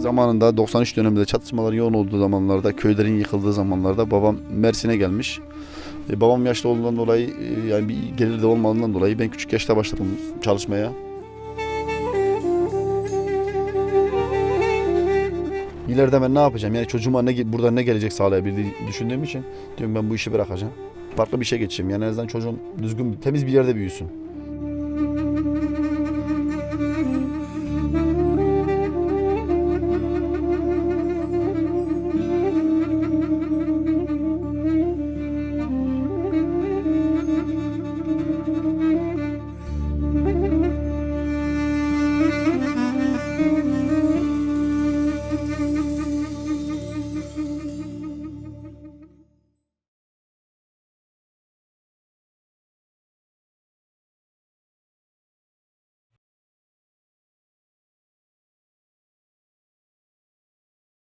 zamanında 93 döneminde çatışmaların yoğun olduğu zamanlarda, köylerin yıkıldığı zamanlarda babam Mersin'e gelmiş. E, babam yaşlı olduğundan dolayı e, yani bir gelir de olmadığından dolayı ben küçük yaşta başladım çalışmaya. İleride ben ne yapacağım? Yani çocuğuma ne ge- burada ne gelecek sağlayabildiği düşündüğüm için diyorum ben bu işi bırakacağım. Farklı bir işe geçeceğim. Yani en azından çocuğum düzgün, temiz bir yerde büyüsün.